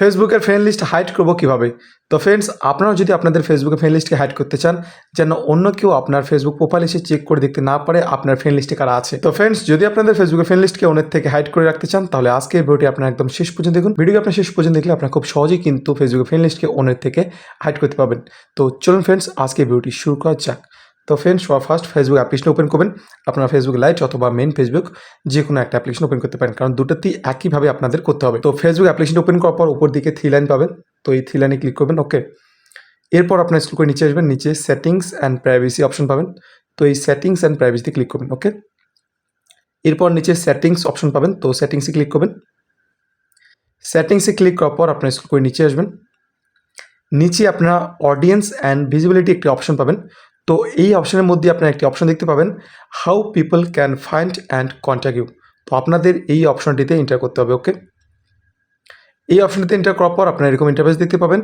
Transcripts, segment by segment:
ফেসবুকের friend list hide করব কীভাবে? তো ফ্রেন্ডস আপনারা যদি আপনাদের ফেসবুকের ফ্রেন্ড লিস্টকে হাইড করতে চান, যেন অন্য কেউ আপনার ফেসবুক প্রোফাইল এসে চেক করে দেখতে না পারে আপনার ফ্রেন্ড লিস্টে কারা আছে। তো ফ্রেন্ডস যদি আপনাদের ফেসবুকের ফ্রেন্ড লিস্টকে অন্যের থেকে হাইড করে রাখতে চান, তাহলে আজকে এই ভিডিওটি আপনার একদম শেষ পর্যন্ত দেখুন। ভিডিও আপনার শেষ পর্যন্ত দেখলে আপনার খুব সহজেই কিন্তু ফেসবুকের ফ্রেন্ড লিস্টকে অন্যের থেকে হাইড করতে পারবেন। তো চলুন ফ্রেন্ডস আজকে ভিডিওটি শুরু করা যাক। তো ফ্রেন্ডস সবার ফার্স্ট ফেসবুক অ্যাপ্লিকেশন ওপেন করবেন। আপনারা ফেসবুক লাইট অথবা মেন ফেসবুক যে কোনো একটা অ্যাপ্লিকেশন ওপেন করতে পারেন, কারণ দুটোতেই একইভাবে আপনাদের করতে হবে। তো ফেসবুক অ্যাপ্লিকেশন ওপেন করার পর উপর দিকে থ্রি লাইন পাবেন। তো এই থ্রি লাইনে ক্লিক করবেন ওকে এরপর আপনার স্কুল করে নিচে আসবেন, নিচে সেটিংস অ্যান্ড প্রাইভেসি অপশন পাবেন। তো এই সেটিংস অ্যান্ড প্রাইভেসিতে ক্লিক করবেন ওকে এরপর নিচে সেটিংস অপশন পাবেন, তো সেটিংসে ক্লিক করবেন। সেটিংসে ক্লিক করার পর আপনার স্কুল করে নিচে আসবেন। নিচে আপনারা অডিয়েন্স অ্যান্ড ভিজিবিলিটি একটি অপশন পাবেন। তো এই অপশানের মধ্যে আপনারা একটি অপশন দেখতে পাবেন how people can find and contact you তো আপনাদের এই অপশনটিতে এন্টার করতে হবে ওকে এই অপশনটিতে এন্টার করার পর আপনারা এরকম ইন্টারভেস দেখতে পাবেন।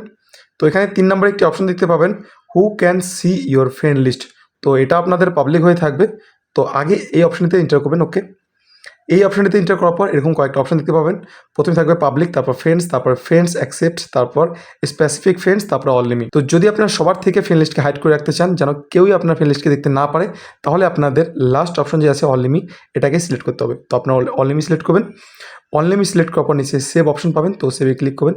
তো এখানে তিন নম্বরে একটি অপশন দেখতে পাবেন who can see your friend list তো এটা আপনাদের পাবলিক হয়ে থাকবে। তো আগে এই অপশনটিতে এন্টার করবেন ওকে এই অপশনটিতে এন্টার করার পর এরকম কয়েকটা অপশান দেখতে পাবেন। প্রথমে থাকবে পাবলিক তারপর ফ্রেন্ডস তারপর ফ্রেন্ডস অ্যাকসেপ্ট তারপর স্পেসিফিক ফ্রেন্ডস তারপর অল লিমিট তো যদি আপনার সবার থেকে ফ্রেন্ড লিস্টকে হাইড করে রাখতে চান, যেন কেউই আপনার ফ্রেন্ড লিস্টকে দেখতে না পারে, তাহলে আপনাদের লাস্ট অপশন যে আছে অল লিমি এটাকে সিলেক্ট করতে হবে। তো আপনার অল লিমি সিলেক্ট করবেন। লিমি সিলেক্ট করার পর নিচে সেভ অপশন পাবেন, তো সেভে ক্লিক করবেন।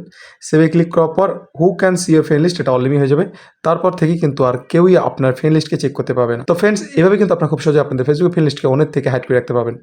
সেভে ক্লিক করার পর who can see your friend list এটা লিমি হয়ে যাবে। তারপর থেকে কিন্তু আর কেউই আপনার ফ্রেন্ড লিস্টকে চেক করতে পারবে না। তো ফ্রেন্ডস এভাবে কিন্তু আপনার খুব সহজে আপনাদের ফেসবুক ফ্রেন্ড লিস্টকে অনেক থেকে হাইড করে রাখতে পারবেন।